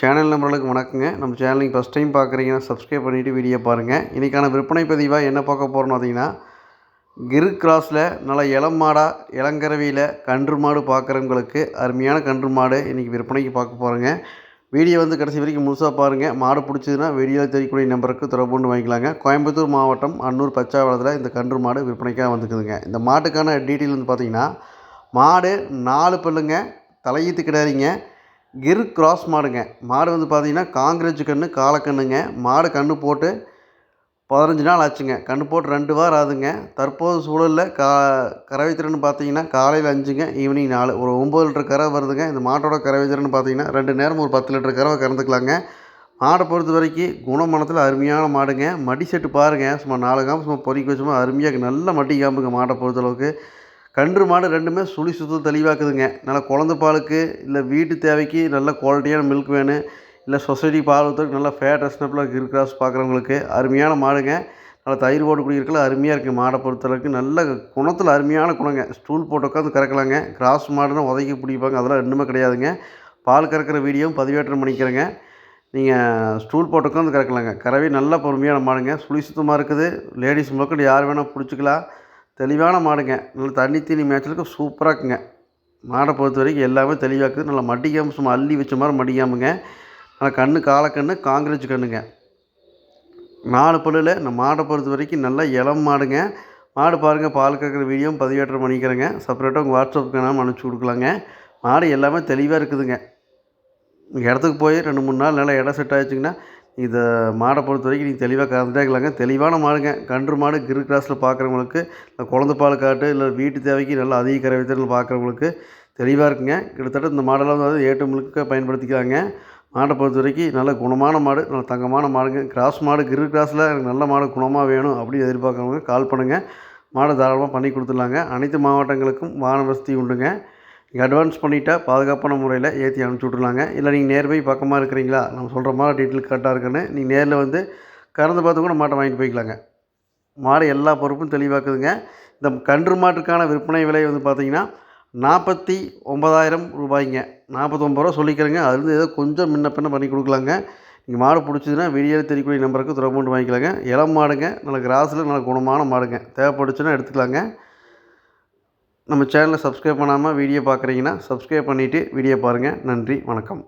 Channel நம்பர்களுக்கு வணக்கங்க. நம்ம channel நீங்கள் ஃபஸ்ட் டைம் பார்க்குறீங்கன்னா சப்ஸ்கிரைப் பண்ணிவிட்டு வீடியோ பாருங்கள் இன்றைக்கான விற்பனை பதிவாக என்ன பார்க்க போகிறோம்னு பார்த்தீங்கன்னா கிரு கிராஸில் நல்ல இளம் மாடாக இளங்கரவியில் கன்று மாடு பார்க்குறவங்களுக்கு அருமையான கன்று மாடு இன்றைக்கி விற்பனைக்கு பார்க்க போகிறோங்க வீடியோ வந்து கடைசி வரைக்கும் முழுசாக பாருங்கள் மாடு பிடிச்சதுன்னா வீடியோவில் தெரியக்கூடிய நம்பருக்கு தொடர்பு கொண்டு வாங்கிக்கலாங்க. கோயம்புத்தூர் மாவட்டம் அன்னூர் பச்சாவளத்தில் இந்த கன்று மாடு விற்பனைக்காக வந்துக்குதுங்க இந்த மாட்டுக்கான டீட்டெயில் வந்து பார்த்திங்கன்னா மாடு நாலு பல்லுங்க தலையீத்து கிடாரிங்க கிர் கிராஸ் மாடுங்க. மாடு வந்து பார்த்தீங்கன்னா காங்கிரேஜ் கன்று காலக்கண்ணுங்க மாடு கன்று போட்டு பதினஞ்சு நாள் ஆச்சுங்க. கன்று போட்டு ரெண்டு வாரம் ஆகுதுங்க. தற்போது சூழலில் கா கறவை திறன் பார்த்தீங்கன்னா காலையில் அஞ்சுங்க ஈவினிங் நாலு. ஒரு ஒம்பது லிட்டர் கறவை வருதுங்க. இந்த மாட்டோட கறவை திறன் பார்த்தீங்கன்னா ரெண்டு நேரம் ஒரு பத்து லிட்டர் கறவை கறந்துக்கலாங்க. மாடை பொறுத்த வரைக்கும் குணமனத்தில் அருமையான மாடுங்க. மடி செட்டு பாருங்கள் சும்மா நாலு காம்பு சும்மா பொறிக்க வச்சுமா அருமையாக நல்ல மடி காம்புங்க மாட்டை பொறுத்தளவுக்கு. கன்று மாடு ரெண்டுமே சுழி சுத்தம் தெளிவாக்குதுங்க. நல்லா குழந்த பாலுக்கு இல்லை வீட்டு தேவைக்கு நல்ல குவாலிட்டியான மில்க் வேணும் இல்லை சொசைட்டி பால் ஊற்றுறதுக்கு நல்லா ஃபேட் ரெஸ்னப்பில் கிரிக்ராஸ் பார்க்குறவங்களுக்கு. அருமையான மாடுங்க. நல்லா தயிர் போட்டு குடிக்கிறதுக்குலாம் அருமையாக இருக்குது மாடை பொறுத்தளவுக்கு நல்ல குணத்தில் அருமையான குணங்க. ஸ்டூல் போட்டு உட்காந்து கறக்கலாங்க. கிராஸ் மாடுனா உதைக்கி பிடிப்பாங்க. அதெல்லாம் ரெண்டுமே கிடையாதுங்க. பால் கறக்கிற வீடியோவும் பதிவேற்றம் பண்ணிக்கிறேங்க. நீங்கள் ஸ்டூல் போட்டு உட்காந்து கறக்கலாங்க. கறவை நல்ல பொறுமையான மாடுங்க. சுழி சுத்தமாக இருக்குது. லேடிஸ் மக்கள் யார் வேணால் பிடிச்சிக்கலாம். தெளிவான மாடுங்க. நல்ல தண்ணி தீனி மேய்ச்சலுக்கு சூப்பராக இருக்குங்க. மாடை பொறுத்த வரைக்கும் எல்லாமே தெளிவாக இருக்குது. நல்லா மடிக்காமல் சும்மா அள்ளி வச்ச மாதிரி மடிக்காமுங்க ஆனால் கண்ணு காலக்கண்ணு காங்கிரஜ் கண்ணுங்க. நாலு பல்லில் இந்த மாடை பொறுத்த வரைக்கும் நல்லா இளம் மாடுங்க. மாடு பாருங்கள் பால் கறக்கிற வீடியோவும் பதிவேற்றம் பண்ணிக்கிறேங்க. செப்பரேட்டாக உங்கள் வாட்ஸ்அப்புக்கு நாம் அனுப்பிச்சி கொடுக்கலாங்க. மாடு எல்லாமே தெளிவாக இருக்குதுங்க. இடத்துக்கு போய் ரெண்டு மூணு நாள் நல்லா இடம் செட் ஆகிடுச்சிங்கன்னா இதை மாடை பொறுத்த வரைக்கும் நீங்கள் தெளிவாக கறந்துட்டே இருக்கலாங்க. தெளிவான மாடுங்க. கன்று மாடு கிரு கிராஸில் பார்க்குறவங்களுக்கு இந்த குழந்த பால் காட்டு இல்லை வீட்டு தேவைக்கு நல்லா அதிக கறவை வைத்தல் பார்க்குறவங்களுக்கு தெளிவாக இருக்குங்க. கிட்டத்தட்ட இந்த மாடெல்லாம் வந்து ஏட்டு முழுக்க பயன்படுத்திக்கிறாங்க மாடை பொறுத்த வரைக்கும் நல்ல குணமான மாடு நல்ல தங்கமான மாடுங்க. கிராஸ் மாடு கிரு கிராஸில் எனக்கு நல்ல மாடு குணமாக வேணும் அப்படின்னு எதிர்பார்க்குறவங்க கால் பண்ணுங்கள் மாடை தாராளமாக பண்ணி கொடுத்துடலாங்க. அனைத்து மாவட்டங்களுக்கும் வாகன வசதி உண்டுங்க. நீங்கள் அட்வான்ஸ் பண்ணிவிட்டால் பாதுகாப்பான முறையில் ஏற்றி அனுப்பிச்சி விட்ருலாங்க இல்லை நீங்கள் நேர் போய் பக்கமாக இருக்கிறீங்களா? நம்ம சொல்கிற மாதிரி டீட்டெயில் கரெக்டாக இருக்குன்னு நீங்கள் நேரில் வந்து கறந்து பார்த்து கூட மாட்டை வாங்கிட்டு போய்க்கலாங்க. மாடு எல்லா பொறுப்பும் தெளிவாக்குதுங்க. இந்த கன்று மாட்டுக்கான விற்பனை விலை வந்து பார்த்தீங்கன்னா நாற்பத்தி ஒம்பதாயிரம் ரூபாய்ங்க. நாற்பத்தொம்பது ரூபா சொல்லிக்கிறேங்க. அதுலேருந்து ஏதோ கொஞ்சம் முன்ன பின்ன பண்ணி கொடுக்கலாங்க. நீங்கள் மாடு பிடிச்சதுன்னா வீடியோவில் தெரியக்கூடிய நம்பருக்கு தொடர்பு கொண்டு வாங்கிக்கலாங்க. இளம் மாடுங்க. நல்ல கிராஸில் நல்ல குணமான மாடுங்க. தேவைப்படுச்சுன்னா எடுத்துக்கலாங்க. நம்ம சேனலை சப்ஸ்கிரைப் பண்ணாமல் வீடியோ பார்க்குறீங்கன்னா சப்ஸ்கிரைப் பண்ணிவிட்டு வீடியோ பாருங்கள் நன்றி வணக்கம்.